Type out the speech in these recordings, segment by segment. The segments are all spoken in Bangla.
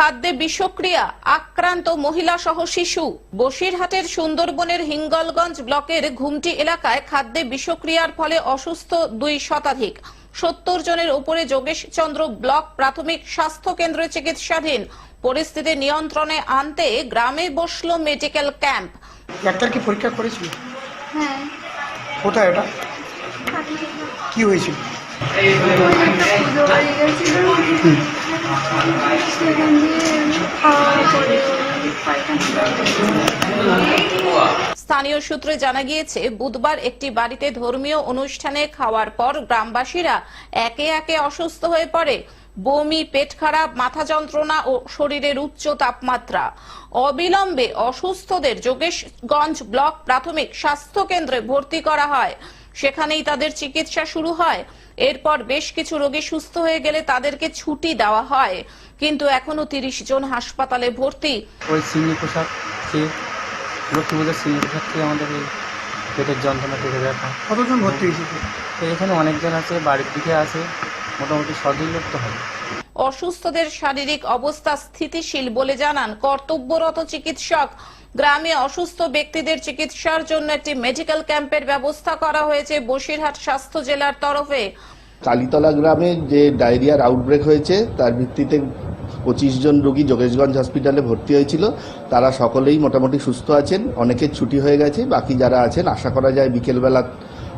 খাদ্যে বিষক্রিয়া আক্রান্ত মহিলা সহ শিশু। বসিরহাটের সুন্দরবনের হিঙ্গলগঞ্জ ব্লকের ঘুমটি এলাকায় খাদ্যে বিষক্রিয়ার ফলে অসুস্থ দুই শতাধিক। সত্তর জনের উপরে যোগেশ চন্দ্র ব্লক প্রাথমিক স্বাস্থ্য কেন্দ্রে চিকিৎসাধীন। পরিস্থিতি নিয়ন্ত্রণে আনতে গ্রামে বসল মেডিকেল ক্যাম্প। ডাক্তার কি পরীক্ষা করেছিল? হ্যাঁ। কোথায় এটা কি হয়েছিল একটা পুজো বাড়ি গেছিল সেখান দিয়ে খাওয়ার পরে পায়খানা স্থানীয় সূত্রে জানা গিয়েছে, বুধবার একটি বাড়িতে ধর্মীয় অনুষ্ঠানে খাওয়ার পর গ্রামবাসীরা একে একে অসুস্থ হয়ে পড়ে। বমি, পেট খারাপ, মাথা যন্ত্রণা ও শরীরের উচ্চ তাপমাত্রা। অবিলম্বে অসুস্থদের যোগেশগঞ্জ ব্লক প্রাথমিক স্বাস্থ্য কেন্দ্রে ভর্তি করা হয়। সেখানেই তাদের চিকিৎসা শুরু হয়। এরপর বেশ কিছু রোগী সুস্থ হয়ে গেলে তাদেরকে ছুটি দেওয়া হয়। কিন্তু এখনও তিরিশ জন হাসপাতালে ভর্তি। ওই সিমনি পোশাক খেয়ে লক্ষ্মী পুজোর সিমনি পোশাক খেয়ে আমাদের এই পেটের যন্ত্রণা পেটে ব্যথা কতজন ভর্তি হয়েছে? এখানে অনেকজন আছে বাড়ির দিকে আছে মোটামুটি সদুই লোক তো হবে অসুস্থদের শারীরিক অবস্থা স্থিতিশীল বলে জানান কর্তব্যরত চিকিৎসক। গ্রামে অসুস্থ ব্যক্তিদের চিকিৎসার জন্য একটি মেডিকেল ক্যাম্পের ব্যবস্থা করা হয়েছে বসিরহাট স্বাস্থ্য জেলার তরফে। কালীতলা গ্রামে যে ডায়রিয়ার আউটব্রেক হয়েছে, তার ভিত্তিতে পঁচিশ জন রোগী যোগেশগঞ্জ হসপিটালে ভর্তি হয়েছিল। তারা সকলেই মোটামুটি সুস্থ আছেন, অনেকের ছুটি হয়ে গেছে, বাকি যারা আছেন, আশা করা যায় বিকেলবেলার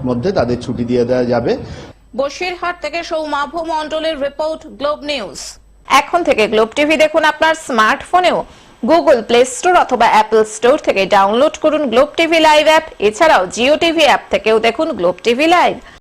মধ্যে তাদের ছুটি দিয়ে দেওয়া যাবে। বসিরহাট থেকে সৌমাভ মন্ডলের রিপোর্ট গ্লোব নিউজ। এখন থেকে গ্লোব টিভি দেখুন আপনার স্মার্টফোনেও। গুগল প্লে স্টোর অথবা অ্যাপল স্টোর থেকে ডাউনলোড করুন গ্লোব টিভি লাইভ অ্যাপ। এছাড়াও জিও টিভি অ্যাপ থেকেও দেখুন গ্লোব টিভি লাইভ।